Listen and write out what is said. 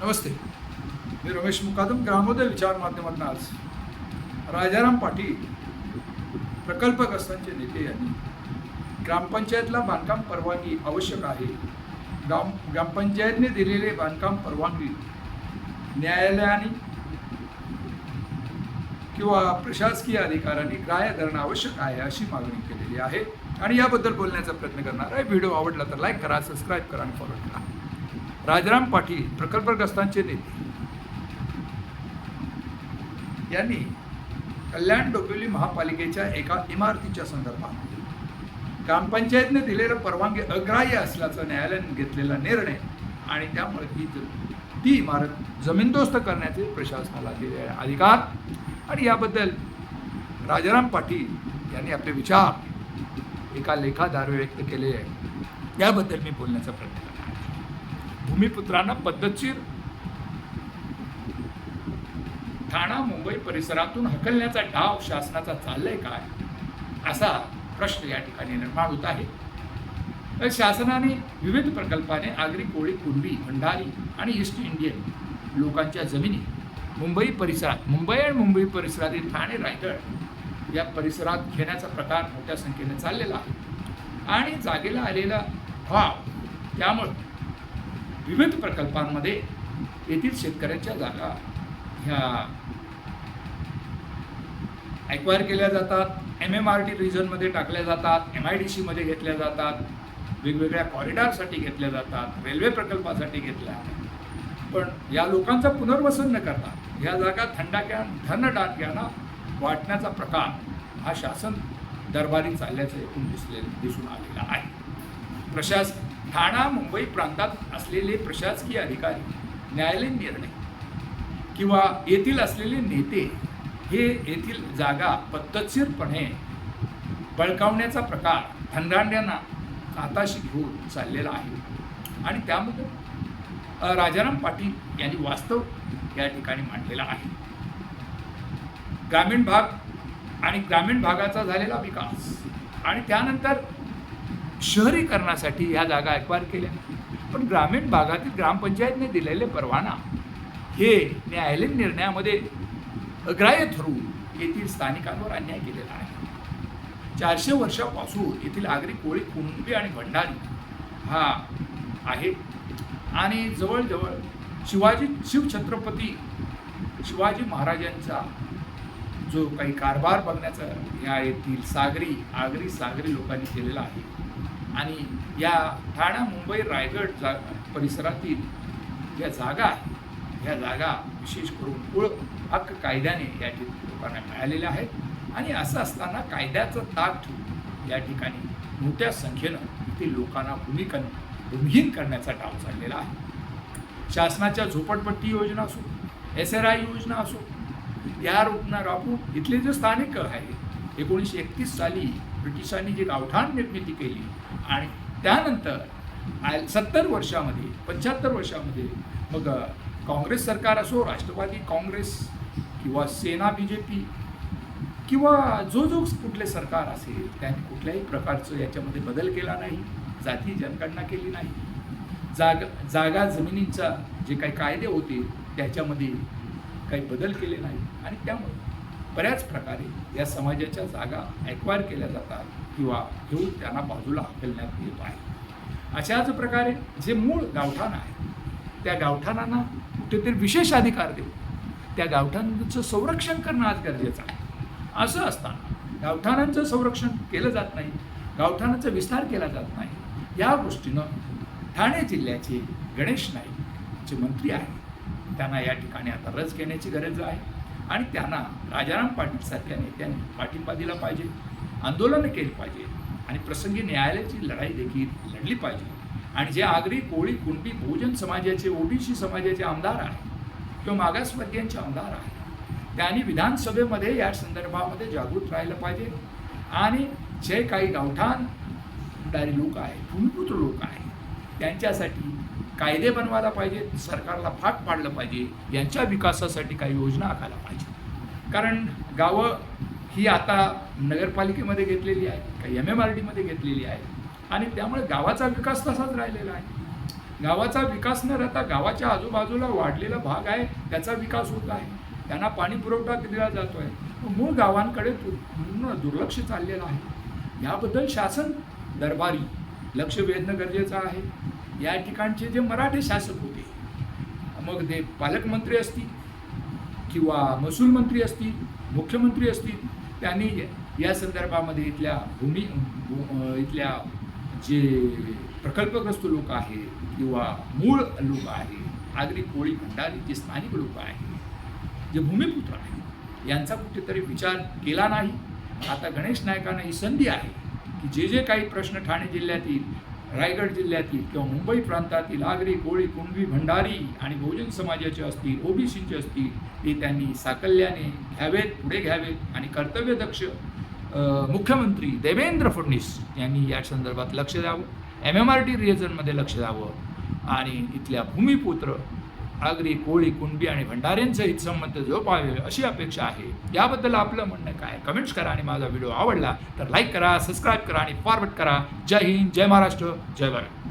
नमस्ते. मी रमेश मुकादम ग्रामोदय विचार माध्यमातून आज राजाराम पाटील प्रकल्पग्रस्तांचे नेते यांनी ग्रामपंचायतला बांधकाम परवानगी आवश्यक आहे. ग्राम ग्रामपंचायतने दिलेले बांधकाम परवानगी न्यायालयाने किंवा प्रशासकीय अधिकाऱ्यांनी ग्राह्य धरणं आवश्यक आहे अशी मागणी केलेली आहे. आणि याबद्दल बोलण्याचा प्रयत्न करणार आहे. व्हिडिओ आवडला तर लाईक करा सबस्क्राईब करा आणि फॉलो करा. राजाराम पाटील प्रकल्पग्रस्तांचे नेते यांनी कल्याण डोंबिवली महापालिकेच्या एका इमारतीच्या संदर्भात ग्रामपंचायतने दिलेलं परवानगी अग्राह्य असल्याचं न्यायालयाने घेतलेला निर्णय आणि त्यामुळे ही ती इमारत जमीनदोस्त करण्याचे प्रशासनाला दिलेले अधिकार आणि याबद्दल राजाराम पाटील यांनी आपले विचार एका लेखाद्वारे व्यक्त केले आहे याबद्दल मी बोलण्याचा प्रयत्न आहे. भूमिपुत्रांना पद्धतशीर ठाणा मुंबई परिसरातून हकलण्याचा डाव शासनाचा चाललाय काय? असा प्रश्न या ठिकाणी निर्माण होत आहे. तर शासनाने विविध प्रकल्पाने आगरी कोळी कुणबी भंडारी आणि ईस्ट इंडियन लोकांच्या जमिनी मुंबई परिसरात मुंबई आणि मुंबई परिसरातील ठाणे रायगड या परिसरात घेण्याचा प्रकार मोठ्या संख्येने चाललेला आहे. आणि जागेला आलेला भाव त्यामुळं विविध प्रकल्पांमध्ये येथील शेतकऱ्यांच्या जागा ह्या ॲक्वायर केल्या जातात. एम एम आर टी रिजनमध्ये टाकल्या जातात. एम आय डी सीमध्ये घेतल्या जातात. वेगवेगळ्या कॉरिडॉरसाठी घेतल्या जातात. रेल्वे प्रकल्पासाठी घेतल्या पण या लोकांचं पुनर्वसन न करता ह्या जागा थंडाक्या धनडाक्यांना वाटण्याचा प्रकार हा शासन दरबारी चालल्याचं एकूण दिसले दिसून आलेला आहे. प्रशास ठाणा मुंबई प्रांतात असलेले प्रशासकीय अधिकारी न्यायालयीन निर्णय किंवा येथील असलेले नेते हे येथील जागा पद्धतशीरपणे बळकावण्याचा प्रकार थंडांड्यांना हाताशी घेऊन चाललेला आहे. आणि त्यामध्ये राजाराम पाटील यांनी वास्तव या ठिकाणी मांडलेला आहे. ग्रामीण भाग आणि ग्रामीण भागाचा झालेला विकास आणि त्यानंतर शहरीकरणासाठी ह्या जागा एक्वायर केल्या. पण ग्रामीण भागातील ग्रामपंचायतने दिलेले परवाना हे न्यायालयीन निर्णयामध्ये अग्राह्य ठरवून येथील स्थानिकांवर अन्याय केलेला आहे. चारशे वर्षापासून येथील आगरी कोळी कुणबी आणि भंडारी हा आहे. आणि जवळजवळ शिवाजी शिवछत्रपती शिवाजी महाराजांचा जो काही कारभार बघण्याचा या येथील सागरी आगरी सागरी लोकांनी केलेला आहे. आणि या ठाणा मुंबई रायगड जा परिसरातील ज्या जागा ह्या जागा विशेष करून कुळ हक्क कायद्याने या ठिकाणी लोकांना मिळालेल्या आहेत. आणि असं असताना कायद्याचं ताक ठेवून या ठिकाणी मोठ्या संख्येनं इथे लोकांना भूमिका भूमिहीन करण्याचा डाव चाललेला आहे. शासनाच्या झोपडपट्टी योजना असो एस आर आय योजना असो या रूपना राबवून इथले जे स्थानिक आहे एकोणीसशे एकतीस साली ब्रिटिशांनी जी गावठाण निर्मिती केली आणि त्यानंतर सत्तर वर्षामध्ये पंच्याहत्तर वर्षामध्ये मग काँग्रेस सरकार असो राष्ट्रवादी काँग्रेस किंवा सेना बी जे पी किंवा जो जो कुठले सरकार असेल त्यांनी कुठल्याही प्रकारचं याच्यामध्ये बदल केला नाही जाती जनगणना केली नाही. जाग जागा जमिनींचा जे काही कायदे होते त्याच्यामध्ये काही बदल केले नाही. आणि त्यामुळे बऱ्याच प्रकारे या समाजाच्या जागा ॲक्वायर केल्या जातात किंवा घेऊन त्यांना बाजूला हकलण्यात येत आहे. अशाच प्रकारे जे मूळ गावठाण आहे त्या गावठाणांना कुठेतरी विशेष अधिकार देऊ त्या गावठाणांचं संरक्षण करणं आज गरजेचं आहे. असं असताना गावठाणांचं संरक्षण केलं जात नाही गावठाणाचा विस्तार केला जात नाही या गोष्टीनं ठाणे जिल्ह्याचे गणेश नाईक जे मंत्री आहेत. त्यांना या ठिकाणी आता रस घेण्याची गरज आहे. आणि त्यांना राजाराम पाटीलसारख्या नेत्यांनी पाठिंबा दिला पाहिजे आंदोलनं केली पाहिजे आणि प्रसंगी न्यायालयाची लढाई देखील लढली पाहिजे. आणि जे आगरी कोळी कुणबी बहुजन समाजाचे ओबीसी समाजाचे आमदार आहेत किंवा मागासवर्गीयांचे आमदार आहेत त्यांनी विधानसभेमध्ये या संदर्भामध्ये जागृत राहिलं पाहिजे. आणि जे काही गावठाणदारी लोक आहेत भूमिपुत्र लोक आहेत त्यांच्यासाठी कायदे बनवायला पाहिजे सरकारला भाग पाडलं पाहिजे यांच्या विकासासाठी काही योजना आखायला पाहिजे. कारण गावं ही आता नगरपालिकेमध्ये घेतलेली आहे काही एम एम आर डीमध्ये घेतलेली आहे आणि त्यामुळे गावाचा विकास तसाच राहिलेला आहे. गावाचा विकास न राहता गावाच्या आजूबाजूला वाढलेला भाग आहे त्याचा विकास होत आहे. त्यांना पाणी पुरवठा दिला जातो आहे मूळ गावांकडे पूर्ण दुर्लक्ष चाललेलं आहे. याबद्दल शासन दरबारी लक्ष वेधणं गरजेचं आहे. या ठिकाणचे जे मराठे शासक होते मग ते पालकमंत्री असतील किंवा महसूल मंत्री असतील मुख्यमंत्री असतील त्यांनी या संदर्भामध्ये इथल्या भूमी भू- इथल्या जे प्रकल्पग्रस्त लोक आहेत किंवा मूळ लोक आहेत आगरी कोळी भंडारी जे स्थानिक लोक आहेत जे भूमिपुत्र आहेत यांचा कुठेतरी विचार केला नाही. आता गणेश नायकांना ही संधी आहे की जे जे काही प्रश्न ठाणे जिल्ह्यातील रायगड जिल्ह्यातील किंवा मुंबई प्रांतातील आगरी कोळी कुणबी भंडारी आणि बहुजन समाजाचे असतील ओबीसीचे असतील ते त्यांनी साकल्याने घ्यावेत पुढे घ्यावेत आणि कर्तव्यदक्ष मुख्यमंत्री देवेंद्र फडणवीस यांनी या संदर्भात लक्ष द्यावं एम एम आर टी रिएजनमध्ये लक्ष द्यावं आणि इथल्या भूमिपुत्र आगरी कोळी कुणबी आणि भंडारेंचे हितसंबंध जोपावे अशी अपेक्षा आहे. याबद्दल आपलं म्हणणं काय? कमेंट्स करा आणि माझा व्हिडिओ आवडला तर लाईक करा सबस्क्राईब करा आणि फॉरवर्ड करा. जय हिंद जय महाराष्ट्र जय भारत.